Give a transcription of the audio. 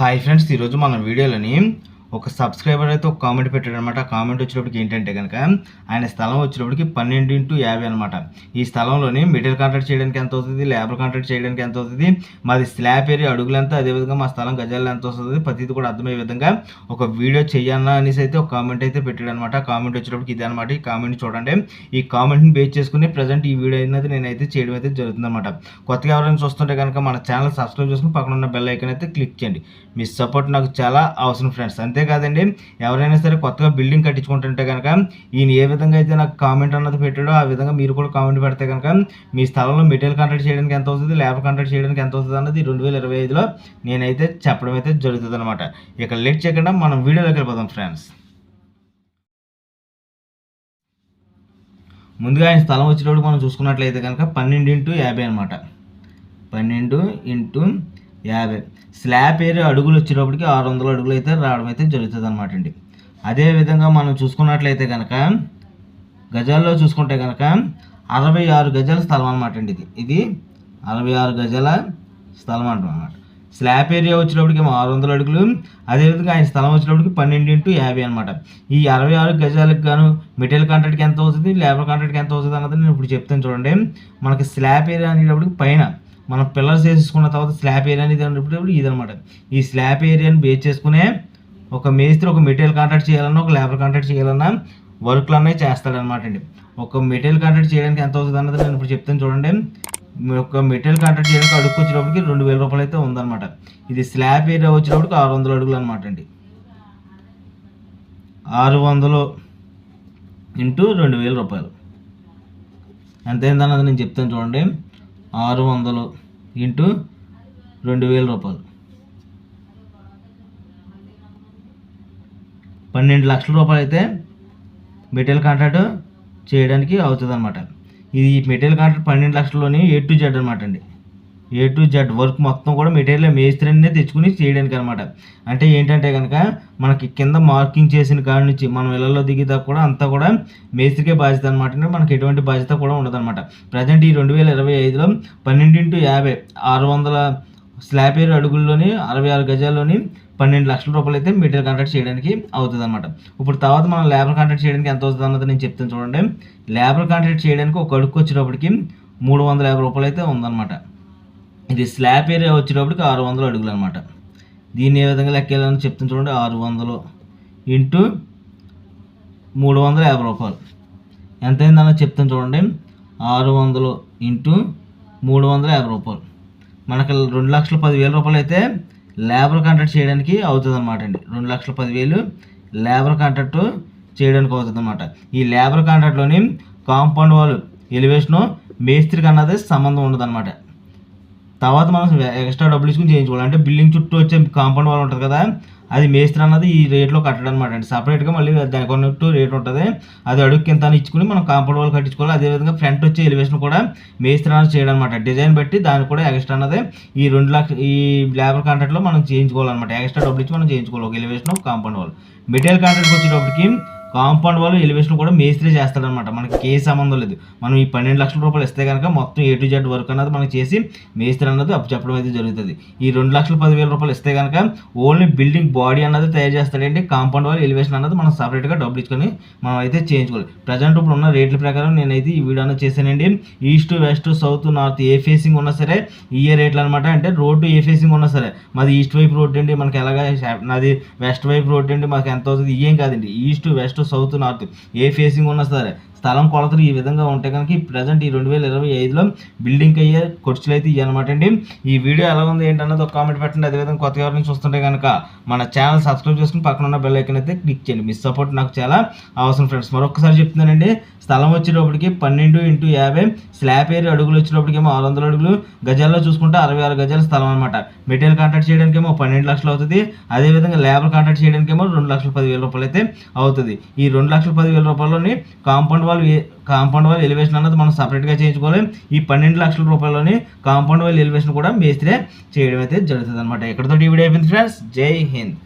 Hi friends ఈరోజు మన వీడియోలోని ఒక సబ్స్క్రైబర్ అయితే ఒక కామెంట్ పెట్టాడు అనమాట ఆ కామెంట్ వచ్చినప్పటికి ఏంటంటే కనుక ఆయన స్థలం వచ్చినప్పటికి పన్నెండు ఇంటూ యాభై అనమాట. ఈ స్థలంలోని మెటీరియల్ కాంట్రాక్ట్ చేయడానికి ఎంత అవుతుంది లేబర్ కాంట్రాక్ట్ చేయడానికి ఎంత అవుతుంది మాది స్లాబ్ ఏరియా అడుగులంతా అదేవిధంగా మా స్థలం గజాలు ఎంత వస్తుంది? ప్రతిది కూడా అర్థమయ్యే విధంగా ఒక వీడియో చెయ్యన్నా అనేసి అయితే ఒక కామెంట్ అయితే పెట్టాడు అనమాట కామెంట్ వచ్చినప్పటికి ఇది అనమాట. ఈ కామెంట్ చూడండి. ఈ కామెంట్ని బేస్ చేసుకుని ప్రజెంట్ ఈ వీడియో అనేది నేనైతే చేయడం అయితే జరుగుతుంది అనమాట కొత్తగా ఎవరైనా చూస్తుంటే కనుక మన ఛానల్ సబ్స్క్రైబ్ చేసుకుని పక్కన ఉన్న బెల్ ఐకన్ అయితే క్లిక్ చేయండి. మీ సపోర్ట్ నాకు చాలా అవసరం ఫ్రెండ్స్ అంతే అంతేకాదండి ఎవరైనా సరే కొత్తగా బిల్డింగ్ కట్టించుకుంటుంటే కనుక ఈయన ఏ విధంగా అయితే నాకు కామెంట్ అన్నది పెట్టాడో ఆ విధంగా మీరు కూడా కామెంట్ పెడితే కనుక మీ స్థలంలో మెటీరియల్ కాంట్రాక్ట్ చేయడానికి ఎంత అవుతుంది లేబర్ కాంట్రాక్ట్ చేయడానికి ఎంత అవుతుంది అన్నది రెండు వేల ఇరవై ఐదులో నేనైతే చెప్పడం అయితే జరుగుతుంది అనమాట ఇక లేట్ చేయకుండా మనం వీడియోలోకి వెళ్ళిపోదాం ఫ్రెండ్స్. ముందుగా ఆయన స్థలం వచ్చేటప్పుడు మనం చూసుకున్నట్లయితే కనుక పన్నెండు ఇంటూ యాభై అనమాట పన్నెండు ఇంటూ యాభై. స్లాబ్ ఏరియా అడుగులు వచ్చేటప్పటికి ఆరు వందల అడుగులు అయితే రావడం అయితే జరుగుతుంది అనమాట అండి అదేవిధంగా మనం చూసుకున్నట్లయితే కనుక గజాల్లో చూసుకుంటే కనుక అరవై ఆరు గజాల స్థలం అనమాట అండి ఇది. ఇది అరవై ఆరు గజాల స్థలం అంటున్నమాట స్లాబ్ ఏరియా వచ్చేటప్పటికి ఆరు వందల అడుగులు అదేవిధంగా ఆయన స్థలం వచ్చేటప్పటికి పన్నెండు ఇంటూ యాభై అనమాట ఈ అరవై ఆరు గజాలకు గాను మెటీరియల్ కాంట్రాక్ట్కి ఎంత అవుతుంది లేబర్ కాంట్రాక్ట్కి ఎంత అవుతుంది అన్నది నేను ఇప్పుడు చెప్తాను చూడండి. మనకి స్లాబ్ ఏరియా అనేటప్పటికి పైన మనం పిల్లర్స్ వేసుకున్న తర్వాత స్లాబ్ ఏరియా అనేది అనేటప్పుడు ఇదనమాట ఈ స్లాబ్ ఏరియాని బేస్ చేసుకునే ఒక మేస్త్రి ఒక మెటీరియల్ కాంట్రాక్ట్ చేయాలన్నా ఒక లేబర్ కాంట్రాక్ట్ చేయాలన్నా వర్క్లు అనేవి చేస్తాడనమాట అండి. ఒక మెటీరియల్ కాంట్రాక్ట్ చేయడానికి ఎంత అవుతుంది అన్నది నేను ఇప్పుడు చెప్తాను చూడండి. ఒక మెటీరియల్ కాంట్రాక్ట్ చేయడానికి అడుగు వచ్చేటప్పటికి రెండు వేల రూపాయలు అయితే ఉందన్నమాట. ఇది స్లాబ్ ఏరియా వచ్చేటప్పటికి ఆరు వందల అడుగులు అనమాట అండి. ఆరు వందలు ఇంటూ రెండు వేల రూపాయలు. ఎంత అన్నది నేను చెప్తాను చూడండి. ఆరు వందలు ఇంటూ రెండు వేల రూపాయలు. పన్నెండు లక్షల రూపాయలు అయితే మెటీరియల్ కాంట్రాక్ట్ చేయడానికి అవుతుంది అనమాట ఇది మెటీరియల్ కాంట్రాక్ట్ పన్నెండు లక్షల్లోని ఏ టు జెడ్ అనమాట అండి. ఏ టు జెడ్ వర్క్ మొత్తం కూడా మెటీరియల్ మేస్త్రినే తెచ్చుకుని చేయడానికి అనమాట అంటే ఏంటంటే కనుక మనకి కింద మార్కింగ్ చేసిన కాడి నుంచి మనం ఇళ్ళలో దిగేదాకా కూడా అంతా కూడా మేస్త్రికే బాధ్యత అనమాట మనకి ఎటువంటి బాధ్యత కూడా ఉండదన్నమాట. ప్రజెంట్ ఈ రెండు వేల ఇరవై ఐదులో పన్నెండు ఇంటూ యాభై ఆరు వందల స్లాబ్ ఏరు అడుగుల్లోని అరవై ఆరు గజాల్లోని పన్నెండు లక్షల రూపాయలు అయితే మెటీరియల్ కాంట్రాక్ట్ చేయడానికి అవుతుంది అనమాట ఇప్పుడు తర్వాత మనం లేబర్ కాంట్రాక్ట్ చేయడానికి ఎంత అవుతుంది అన్నది నేను చెప్తాను చూడండి. లేబర్ కాంట్రాక్ట్ చేయడానికి ఒక అడుగు వచ్చేటప్పటికి మూడు వందల యాభై రూపాయలు అయితే ఉందన్నమాట. ఇది స్లాబ్ ఏరియా వచ్చేటప్పటికి ఆరు వందలు అడుగులు అనమాట దీన్ని ఏ విధంగా లెక్కేయాలని చెప్తాను చూడండి. ఆరు వందలు ఇంటూ మూడు వందల యాభై రూపాయలు. ఎంత అయిందన్నది చెప్తాను చూడండి. ఆరు వందలు ఇంటూ మూడు వందల యాభై రూపాయలు. మనకి రెండు లక్షల పదివేల రూపాయలు అయితే లేబర్ కాంట్రాక్ట్ చేయడానికి అవుతుంది అనమాట అండి. రెండు లక్షల పదివేలు లేబర్ కాంట్రాక్ట్ చేయడానికి అవుతుంది అనమాట ఈ లేబర్ కాంట్రాక్ట్లోని కాంపౌండ్ వాళ్ళు ఎలివేషను మేస్త్రికి అన్నది సంబంధం ఉండదు అనమాట తర్వాత మనం ఎక్స్ట్రా డబ్బులు ఇచ్చుకుని చేయించుకోవాలి. అంటే బిల్డింగ్ చుట్టూ వచ్చే కాంపౌండ్ వాల్ ఉంటుంది కదా అది మేస్త్రి అన్నది ఈ రేట్లో కట్టడం అనమాట అండి. సపరేట్గా మళ్ళీ దాని కొన్నట్టు రేట్ ఉంటుంది. అది అడుగు ఎంత ఇచ్చుకుని మనం కాంపౌండ్ వాల్ కట్టించుకోవాలి. అదేవిధంగా ఫ్రంట్ వచ్చే ఎలివేషన్ కూడా మేస్త్రి అన్నది చేయడం అనమాట డిజైన్ బట్టి దానికి కూడా ఎక్స్ట్రా అన్నది ఈ రెండు లక్ష ఈ లేబర్ కాంట్రాక్ట్లో మనం చేయించుకోవాలన్నమాట. ఎక్స్ట్రా డబ్బులు ఇచ్చి మనం చేయించుకోవాలి. ఒక ఎలివేషన్ ఒక కాంపౌండ్ వాల్ మెటీరియల్ కాంట్రాక్ట్కి వచ్చేటప్పటికి కాంపౌండ్ వాళ్ళు ఎలివేషన్ కూడా మేస్త్రి చేస్తాడనమాట. మనకి ఏ సంబంధం లేదు. మనం ఈ పన్నెండు లక్షల రూపాయలు ఇస్తే కనుక మొత్తం ఏ టు జెడ్ వర్క్ అన్నది మనకి చేసి మేస్త్రి అన్నది అప్పు చెప్పడం అయితే జరుగుతుంది. ఈ రెండు లక్షల పదివేల రూపాయలు ఇస్తే కనుక ఓన్లీ బిల్డింగ్ బాడీ అన్నది తయారు చేస్తాడండి. కాంపౌండ్ వాళ్ళు ఎలివేషన్ అన్నది మనం సపరేట్గా డబ్బులు ఇచ్చుకొని మనం అయితే చేయించుకోవాలి. ప్రజెంట్ ఇప్పుడు ఉన్న రేట్ల ప్రకారం నేనైతే ఈ వీడియో అన్నది చేశానండి. ఈస్ట్ వెస్ట్ సౌత్ నార్త్ ఏ ఫేసింగ్ ఉన్నా సరే ఈ రేట్లు అనమాట అంటే రోడ్డు ఏ ఫేసింగ్ ఉన్నా సరే మాది ఈస్ట్ వైపు రోడ్ అండి. మనకి ఎలాగ నాది వెస్ట్ వైపు రోడ్ అండి. మాకు ఎంత అవుతుంది? ఏం కాదండి. ఈస్ట్ వెస్ట్ సౌత్ నార్త్ ఏ ఫేసింగ్ ఉన్నా సరే స్థలం కొలతలు ఈ విధంగా ఉంటే కనుక ప్రజెంట్ ఈ రెండు వేల ఇరవై ఐదులో బిల్డింగ్ అయ్యే ఖర్చులు అయితే ఇవ్వనమాట అండి. ఈ వీడియో ఎలా ఉంది ఏంటన్నది ఒక కామెంట్ పెట్టండి. అదేవిధంగా కొత్త ఎవరిని చూస్తుంటే కనుక మన ఛానల్ సబ్స్క్రైబ్ చేసుకుని పక్కన ఉన్న బెల్ ఐకన్ అయితే క్లిక్ చేయండి. మీ సపోర్ట్ నాకు చాలా అవసరం ఫ్రెండ్స్ మరొకసారి చెప్తున్నానండి. స్థలం వచ్చేటప్పటికి పన్నెండు ఇంటూ యాభై స్లాబ్ ఏరి అడుగులు వచ్చేటప్పటికేమో ఆరు వందల అడుగులు గజాల్లో చూసుకుంటే అరవై ఆరు గజాల స్థలం అనమాట మెటీరియల్ కాంట్రాక్ట్ చేయడానికేమో పన్నెండు లక్షలు అవుతుంది. అదేవిధంగా లేబర్ కాంట్రాక్ట్ చేయడానికి ఏమో రెండు లక్షల పదివేల రూపాయలు అయితే అవుతుంది. ఈ రెండు లక్షల పదివేల రూపాయలని కాంపౌండ్ వాళ్ళు కాంపౌండ్ వాల్ ఎలివేషన్ అన్నది మనం సపరేట్గా చేయించుకోవాలి. ఈ పన్నెండు లక్షల రూపాయలని కాంపౌండ్ వాల్ ఎలివేషన్ కూడా మేస్త్రే చేయడం అయితే జరుగుతుంది అనమాట ఎక్కడితో ఈ వీడియో అయిపోయింది ఫ్రెండ్స్ జై హింద్.